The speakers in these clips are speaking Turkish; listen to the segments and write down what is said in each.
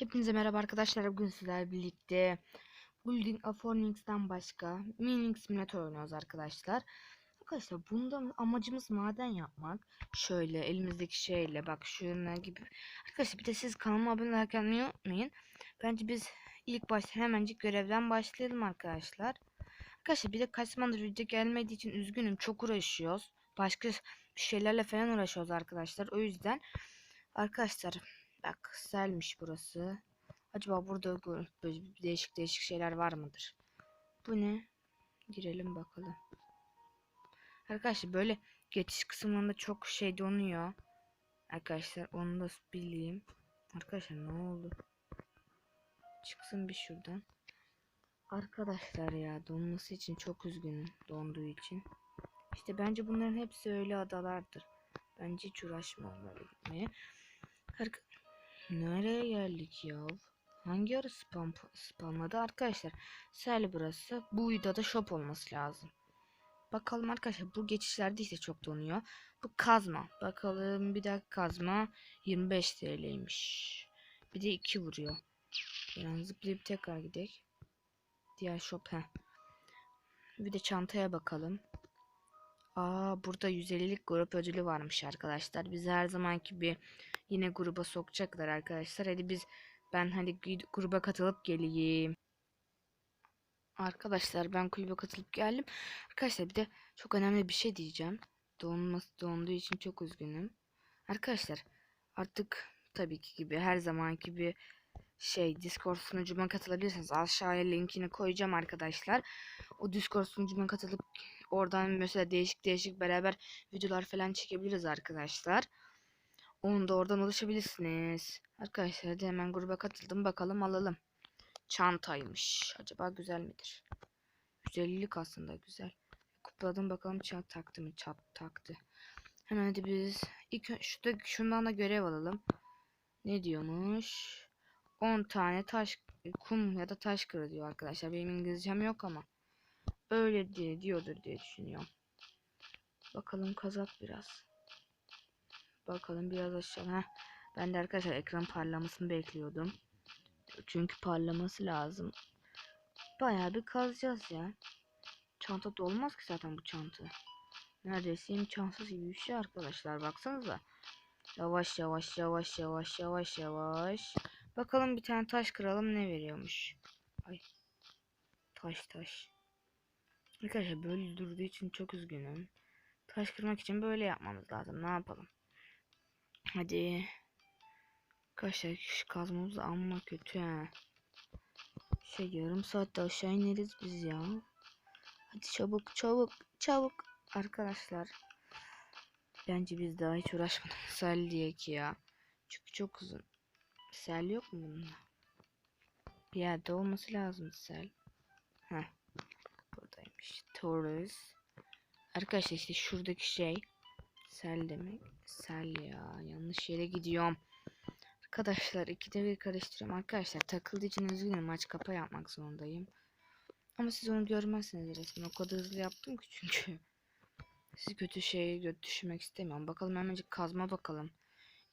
Hepinize merhaba arkadaşlar. Bugün sizlerle birlikte Building a Phoenix'ten başka Mining Simulator oynuyoruz arkadaşlar. Arkadaşlar bunda amacımız maden yapmak. Şöyle elimizdeki şeyle bak şuna gibi. Arkadaşlar bir de siz kanalıma abone olmayı unutmayın. Bence biz ilk başta hemencik görevden başlayalım arkadaşlar. Arkadaşlar bir de kaç zamandır video gelmediği için üzgünüm. Çok uğraşıyoruz. Başka şeylerle falan uğraşıyoruz arkadaşlar. O yüzden arkadaşlar Bak selmiş burası. Acaba burada böyle değişik değişik şeyler var mıdır? Bu ne? Girelim bakalım. Arkadaşlar böyle geçiş kısımlarında çok şey donuyor. Arkadaşlar onu da bileyim. Arkadaşlar ne oldu? Çıksın bir şuradan. Arkadaşlar ya donması için çok üzgünüm donduğu için. İşte bence bunların hepsi öyle adalardır. Bence hiç uğraşmam böyle gitmeye. Nereye geldik ya? Hangi ara spam spamladı arkadaşlar? Sel burası. Bu videoda shop olması lazım. Bakalım arkadaşlar bu geçişlerde ise çok donuyor. Bu kazma. Bakalım bir dakika kazma 25 TL'ymiş. Bir de 2 vuruyor. Yani zıplayıp tekrar gidelim. Diğer shop he. Bir de çantaya bakalım. Aa burada 150'lik grup ödülü varmış arkadaşlar. Biz her zamanki bir yine gruba sokacaklar arkadaşlar. Hadi biz ben hadi gruba katılıp geleyim. Arkadaşlar ben kulübe katılıp geldim. Arkadaşlar bir de çok önemli bir şey diyeceğim. Donması donduğu için çok üzgünüm. Arkadaşlar artık tabii ki gibi her zamanki bir şey Discord sunucuma katılabilirsiniz. Aşağıya linkini koyacağım arkadaşlar. O Discord sunucuma katılıp oradan mesela değişik değişik beraber videolar falan çekebiliriz arkadaşlar. Onu da oradan ulaşabilirsiniz. Arkadaşlar hadi hemen gruba katıldım. Bakalım alalım. Çantaymış. Acaba güzel midir? Güzellik aslında güzel. Kupladım bakalım çat taktı mı? Çat taktı. Hemen hadi biz ilk şurada şundan da görev alalım. Ne diyormuş? 10 tane taş kum ya da taş kırı diyor arkadaşlar. Benim İngilizcem yok ama öyle diye diyordur diye düşünüyorum. Bakalım kazak biraz. Bakalım biraz aşağı. Heh. Ben de arkadaşlar ekran parlamasını bekliyordum. Çünkü parlaması lazım. Bayağı bir kazacağız ya. Çanta dolmaz ki zaten bu çanta. Neredeyse imkansız gibi bir şey arkadaşlar. Baksanıza. Yavaş yavaş yavaş yavaş yavaş yavaş. Bakalım bir tane taş kıralım ne veriyormuş. Ay. Taş taş. Arkadaşlar böyle durduğu için çok üzgünüm. Taş kırmak için böyle yapmamız lazım. Ne yapalım? Hadi. Arkadaşlar şu kazmamız amma kötü ha. Şey yarım saatte aşağı ineriz biz ya. Hadi çabuk çabuk çabuk. Arkadaşlar. Bence biz daha hiç uğraşmadık. Sel diye ki ya. Çünkü çok uzun. Sel yok mu bunda? Bir yerde olması lazım sel. Heh. Buradaymış. Taurus. Arkadaşlar işte şuradaki şey. Sel demek. Sel ya. Yanlış yere gidiyorum. Arkadaşlar ikide bir karıştırıyorum. Arkadaşlar takıldığı için üzgünüm. Maç kapa yapmak zorundayım. Ama siz onu görmezsiniz resmen. O kadar hızlı yaptım ki çünkü. Siz kötü şeye gö- düşürmek istemiyorum. Bakalım hemencik kazma bakalım.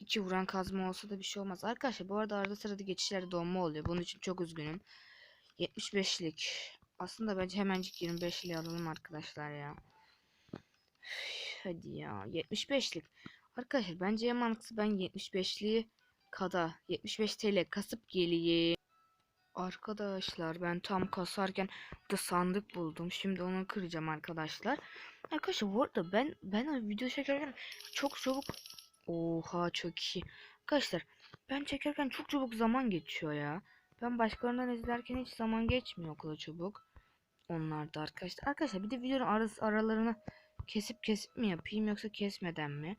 İki vuran kazma olsa da bir şey olmaz. Arkadaşlar bu arada arada sırada geçişlerde donma oluyor. Bunun için çok üzgünüm. 75'lik. Aslında bence hemencik 25'li alalım arkadaşlar ya. Hadi ya 75'lik. Arkadaşlar bence en mantıklısı ben 75'liği kada 75 TL kasıp geleyim. Arkadaşlar ben tam kasarken burada sandık buldum. Şimdi onu kıracağım arkadaşlar. Arkadaşlar bu arada ben ben video çekerken çok çabuk Oha çok iyi. Arkadaşlar ben çekerken çok çabuk zaman geçiyor ya. Ben başkalarından izlerken hiç zaman geçmiyor o kadar çabuk. Onlar da arkadaşlar. Arkadaşlar bir de videonun arası, aralarını kesip kesip mi yapayım yoksa kesmeden mi?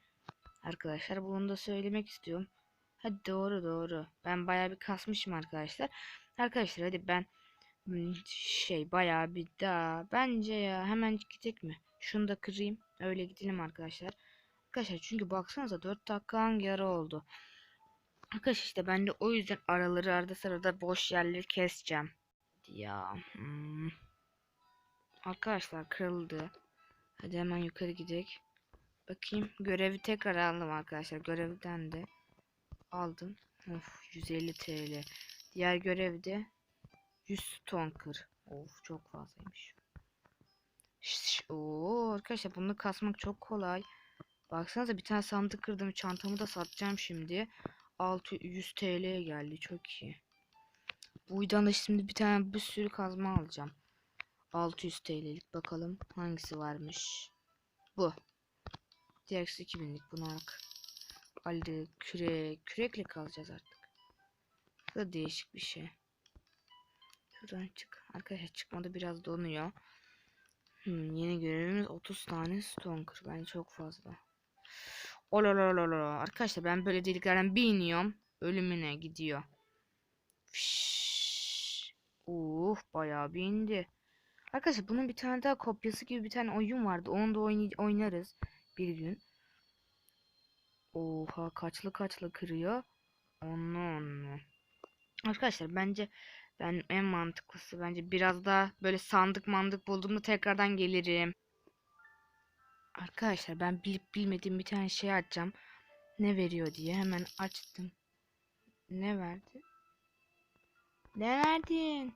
Arkadaşlar bunu da söylemek istiyorum. Hadi doğru doğru. Ben bayağı bir kasmışım arkadaşlar. Arkadaşlar hadi ben hmm, şey bayağı bir daha bence ya hemen gidecek mi? Şunu da kırayım. Öyle gidelim arkadaşlar. Arkadaşlar çünkü baksanıza 4 dakika hangi ara oldu. Arkadaşlar işte ben de o yüzden araları arada sırada boş yerleri keseceğim. Ya. hmm. Arkadaşlar kırıldı. Hadi hemen yukarı gidelim. Bakayım görevi tekrar aldım arkadaşlar. Görevden de aldım. Of 150 TL. Diğer görevde 100 ton kır. Of çok fazlaymış. Oo arkadaşlar bunu kasmak çok kolay. Baksanıza bir tane sandık kırdım. Çantamı da satacağım şimdi. 600 TL'ye geldi. Çok iyi. Bu da şimdi bir tane bir sürü kazma alacağım. 600 TL'lik bakalım hangisi varmış. Bu. Diğerisi 2000'lik bunu aldık. Aldı kürek. Kürekle kalacağız artık. Bu da değişik bir şey. Şuradan çık. Arkadaşlar çıkmadı biraz donuyor. Hmm, yeni görevimiz 30 tane stone kır. Bence çok fazla. Ololololo. Arkadaşlar ben böyle deliklerden bir iniyorum. Ölümüne gidiyor. Fiş. Uh bayağı bir indi. Arkadaşlar bunun bir tane daha kopyası gibi bir tane oyun vardı. Onu da oynarız bir gün. Oha kaçlı kaçlı kırıyor. Onu onu. Arkadaşlar bence ben en mantıklısı bence biraz daha böyle sandık mandık bulduğumda tekrardan gelirim. Arkadaşlar ben bilip bilmediğim bir tane şey açacağım. Ne veriyor diye hemen açtım. Ne verdi? Ne verdin?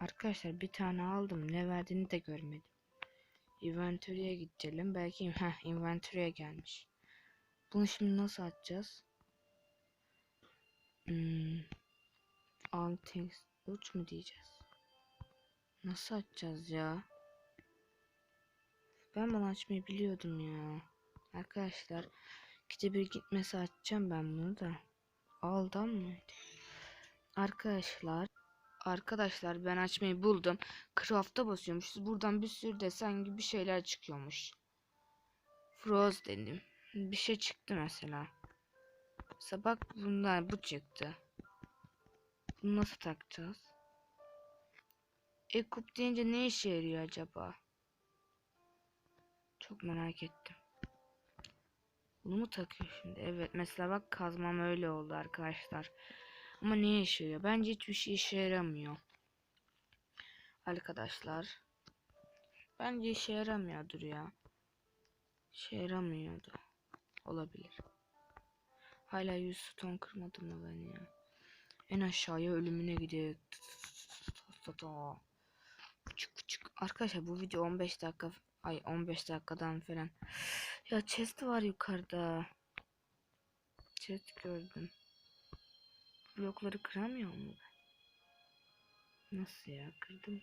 Arkadaşlar bir tane aldım. Ne verdiğini de görmedim. Inventory'e gidelim. Belki heh, inventory'e gelmiş. Bunu şimdi nasıl açacağız? Hmm. All things uç mu diyeceğiz? Nasıl açacağız ya? Ben bunu açmayı biliyordum ya. Arkadaşlar gide bir gitmesi açacağım ben bunu da. Aldan mıydı? Arkadaşlar Arkadaşlar ben açmayı buldum. Craft'a basıyormuşuz. Buradan bir sürü desen gibi şeyler çıkıyormuş. Froze dedim. Bir şey çıktı mesela. Mesela bak bundan bu çıktı. Bunu nasıl takacağız? Ekup deyince ne işe yarıyor acaba? Çok merak ettim. Bunu mu takıyor şimdi? Evet mesela bak kazmam öyle oldu arkadaşlar. Ama ne işe yarıyor? Bence hiçbir şey işe yaramıyor. Arkadaşlar. Bence işe yaramıyordur ya. İşe yaramıyordu. Olabilir. Hala 100 ton kırmadım mı ben ya? En aşağıya ölümüne gidiyor. Küçük küçük. Arkadaşlar bu video 15 dakika ay 15 dakikadan falan. Ya chest var yukarıda. Chest gördüm. Blokları kıramıyor mu ben? Nasıl ya? Kırdım.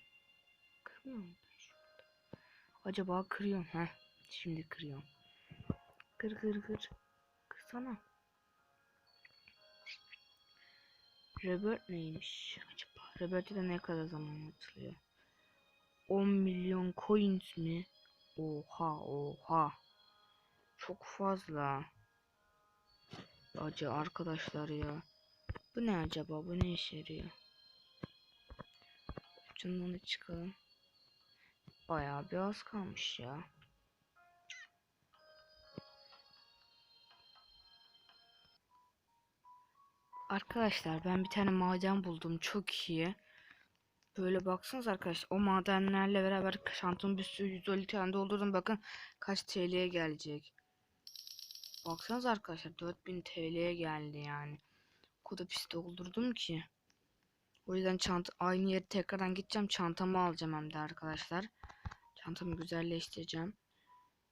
Kırmıyor mu ben şurada? Acaba kırıyorum. ha? Şimdi kırıyorum. Kır kır kır. Kırsana. Robert neymiş acaba? Robert'e de ne kadar zaman atılıyor? 10 milyon coins mi? Oha oha. Çok fazla. Acı arkadaşlar ya. Bu ne acaba? Bu ne işe yarıyor? Ucundan da çıkalım. Bayağı bir az kalmış ya. Arkadaşlar ben bir tane maden buldum. Çok iyi. Böyle baksanız arkadaşlar o madenlerle beraber şantımı bir sürü 150 tane doldurdum. Bakın kaç TL'ye gelecek. Baksanız arkadaşlar 4000 TL'ye geldi yani. O kadar pis doldurdum ki. O yüzden çanta aynı yere tekrardan gideceğim. Çantamı alacağım hem de arkadaşlar. Çantamı güzelleştireceğim.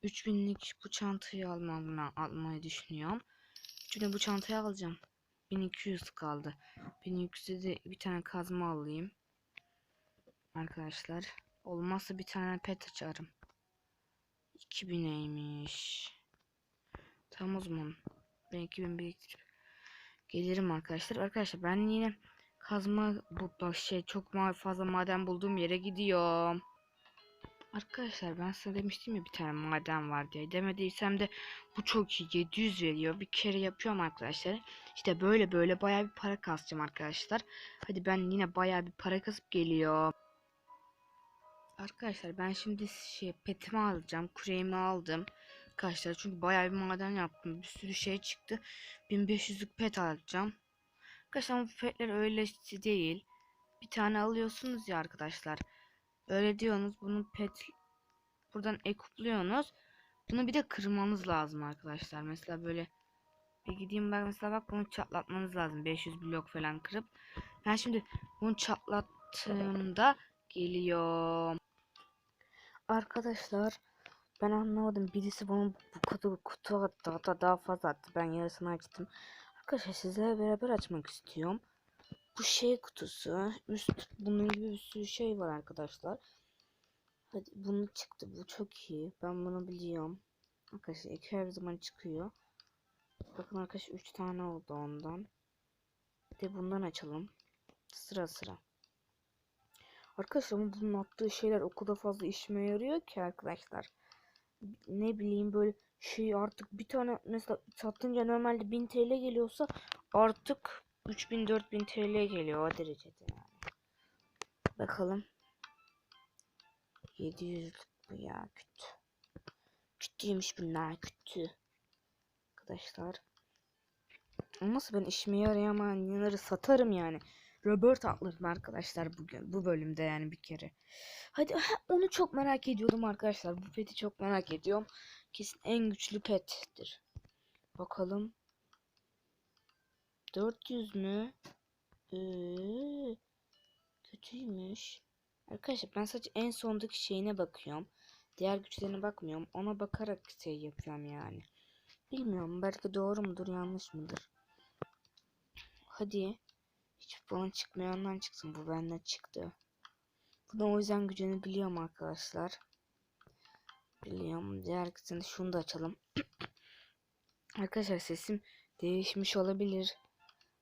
3000'lik bu çantayı almam, almayı düşünüyorum. Çünkü bu çantayı alacağım. 1200 kaldı. 1200'de de bir tane kazma alayım. Arkadaşlar. Olmazsa bir tane pet açarım. 2000'eymiş. Tamam o zaman. Ben 2000 biriktirip gelirim arkadaşlar. Arkadaşlar ben yine kazma bu şey çok fazla maden bulduğum yere gidiyorum. Arkadaşlar ben size demiştim ya bir tane maden var diye. Demediysem de bu çok iyi 700 veriyor. Bir kere yapıyorum arkadaşlar. İşte böyle böyle baya bir para kasacağım arkadaşlar. Hadi ben yine baya bir para kasıp geliyor. Arkadaşlar ben şimdi şey petimi alacağım. Kureğimi aldım. Arkadaşlar çünkü bayağı bir maden yaptım. Bir sürü şey çıktı. 1500'lük pet alacağım. Arkadaşlar bu petler öyle değil. Bir tane alıyorsunuz ya arkadaşlar. Öyle diyorsunuz. Bunu pet buradan ekupluyorsunuz. Bunu bir de kırmanız lazım arkadaşlar. Mesela böyle Bir gideyim bak mesela bak bunu çatlatmanız lazım. 500 blok falan kırıp. Ben şimdi bunu çatlattığımda geliyorum. Arkadaşlar ben anlamadım. Birisi bana bu kadar kutu attı. Hatta daha fazla attı. Ben yarısını açtım. Arkadaşlar sizlerle beraber açmak istiyorum. Bu şey kutusu. Üst bunun gibi bir sürü şey var arkadaşlar. Hadi bunu çıktı. Bu çok iyi. Ben bunu biliyorum. Arkadaşlar iki her zaman çıkıyor. Bakın arkadaşlar 3 tane oldu ondan. Bir de bundan açalım. Sıra sıra. Arkadaşlar bunun attığı şeyler o fazla işime yarıyor ki arkadaşlar. Ne bileyim böyle şey artık bir tane mesela satınca normalde 1000 TL geliyorsa artık 3000 4000 TL geliyor o derecede yani. Bakalım. 700 bu ya kötü. Kötüymüş bunlar kötü. Arkadaşlar. Nasıl ben işime yarayamayanları satarım yani. Robert atlarım arkadaşlar bugün bu bölümde yani bir kere. Hadi ha, onu çok merak ediyordum arkadaşlar. Bu peti çok merak ediyorum. Kesin en güçlü pettir. Bakalım. 400 mü? Ee, kötüymüş. Arkadaşlar ben sadece en sondaki şeyine bakıyorum. Diğer güçlerine bakmıyorum. Ona bakarak şey yapıyorum yani. Bilmiyorum belki doğru mudur yanlış mıdır. Hadi. Hiç bana çıkmayandan çıksın. Bu benden çıktı. Bundan o yüzden gücünü biliyorum arkadaşlar. Biliyorum. Diğer kısmını şunu da açalım. arkadaşlar sesim değişmiş olabilir.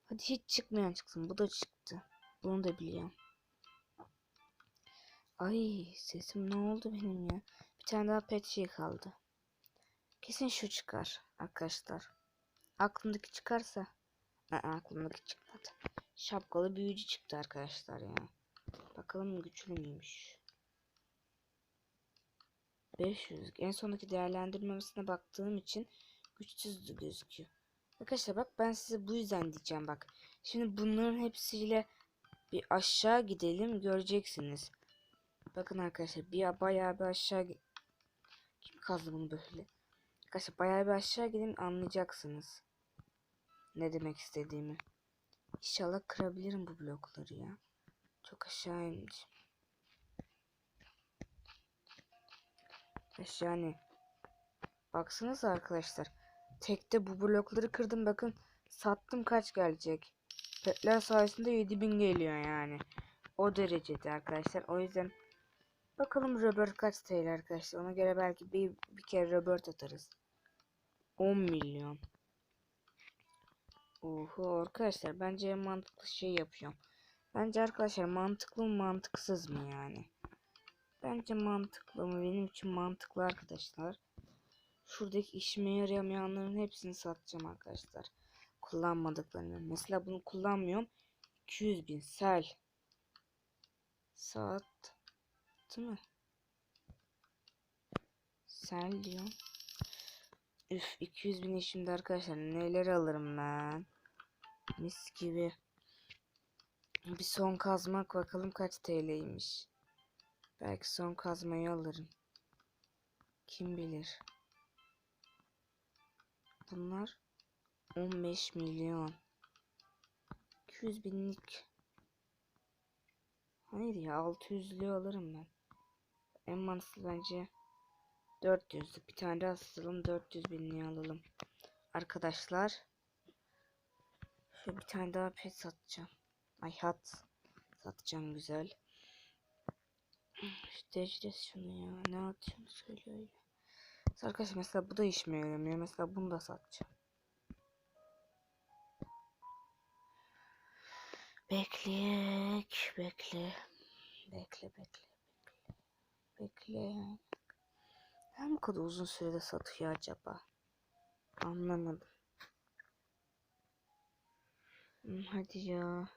Hadi hiç çıkmayan çıksın. Bu da çıktı. Bunu da biliyorum. Ay sesim ne oldu benim ya? Bir tane daha pet şey kaldı. Kesin şu çıkar arkadaşlar. Aklımdaki çıkarsa. Aa, aklımdaki çıkmadı. Şapkalı büyücü çıktı arkadaşlar ya. Bakalım güçlü müymüş. 500. En sondaki değerlendirmemesine baktığım için güçsüzdü gözüküyor. Arkadaşlar bak ben size bu yüzden diyeceğim bak. Şimdi bunların hepsiyle bir aşağı gidelim göreceksiniz. Bakın arkadaşlar bir bayağı bir aşağı kim kazdı bunu böyle? Arkadaşlar bayağı bir aşağı gidin anlayacaksınız. Ne demek istediğimi. İnşallah kırabilirim bu blokları ya. Çok aşağı inmiş. Yani baksanıza arkadaşlar. Tekte bu blokları kırdım bakın. Sattım kaç gelecek. Petler sayesinde 7000 geliyor yani. O derecede arkadaşlar. O yüzden bakalım Robert kaç TL arkadaşlar. Ona göre belki bir, bir kere Robert atarız. 10 milyon. Oho arkadaşlar bence en mantıklı şey yapıyorum. Bence arkadaşlar mantıklı mı mantıksız mı yani? Bence mantıklı mı? Benim için mantıklı arkadaşlar. Şuradaki işime yaramayanların hepsini satacağım arkadaşlar. Kullanmadıklarını. Mesela bunu kullanmıyorum. 200 bin sel. Saat. Değil mi? Sel diyor. Üf 200 bin şimdi arkadaşlar neler alırım ben. Mis gibi. Bir son kazmak bakalım kaç TL'ymiş. Belki son kazmayı alırım. Kim bilir. Bunlar 15 milyon. 200 binlik. Hayır ya 600'lü alırım ben. En mantıklı bence 400'lük bir tane daha satalım 400 binliği alalım. Arkadaşlar. Şöyle bir tane daha pet satacağım. Ay hat satacağım güzel. İşte ecres şunu ya. Ne atıyorsun söylüyor ya. Arkadaşlar mesela bu da işime yaramıyor. Mesela bunu da satacağım. Bekleyek, bekle. Bekle, bekle, bekle. Neden bu kadar uzun sürede satıyor acaba? Anlamadım. Hadi ya.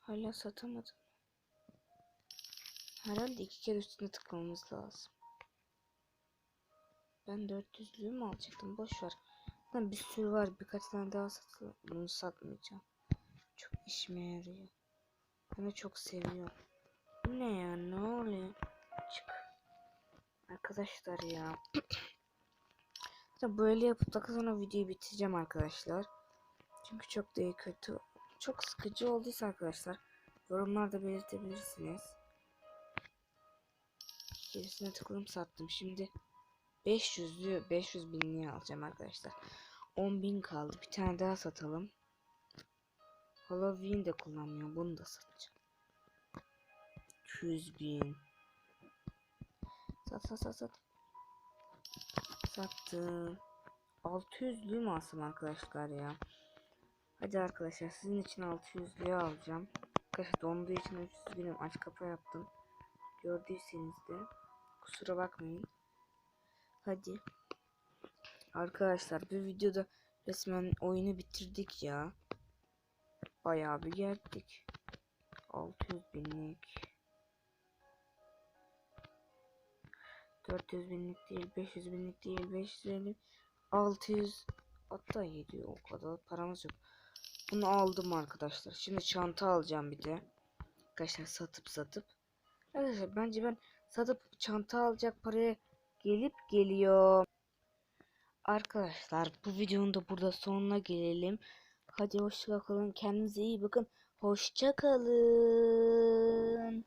Hala satamadım. Herhalde iki kere üstüne tıklamamız lazım. Ben 400'lüğü mü alacaktım? Boş ver. Lan bir sürü var. Birkaç tane daha satılır. Bunu satmayacağım. Çok işime yarıyor. De çok seviyorum. Bu ne ya? Ne oluyor? Çık. Arkadaşlar ya. Böyle yapıp da sonra videoyu bitireceğim arkadaşlar. Çünkü çok da kötü, çok sıkıcı olduysa arkadaşlar yorumlarda belirtebilirsiniz. Gerisine tıkladım sattım. Şimdi 500'lü 500 binliği alacağım arkadaşlar. 10.000 kaldı. Bir tane daha satalım. Halloween de kullanmıyorum. Bunu da satacağım. 200 bin. Sat sat sat sat. Sattım. 600'lü mü alsam arkadaşlar ya? Hadi arkadaşlar sizin için 600'lüğü alacağım. Arkadaşlar donduğu için 300 binim aç kapa yaptım. Gördüyseniz de kusura bakmayın. Hadi. Arkadaşlar bir videoda resmen oyunu bitirdik ya. Bayağı bir geldik. 600 binlik. 400 binlik değil, 500 binlik değil, 550, 600 hatta 700 o kadar paramız yok. Bunu aldım arkadaşlar. Şimdi çanta alacağım bir de. Arkadaşlar satıp satıp. Arkadaşlar bence ben satıp çanta alacak paraya gelip geliyor. Arkadaşlar bu videonun da burada sonuna gelelim. Hadi hoşça kalın. Kendinize iyi bakın. Hoşça kalın.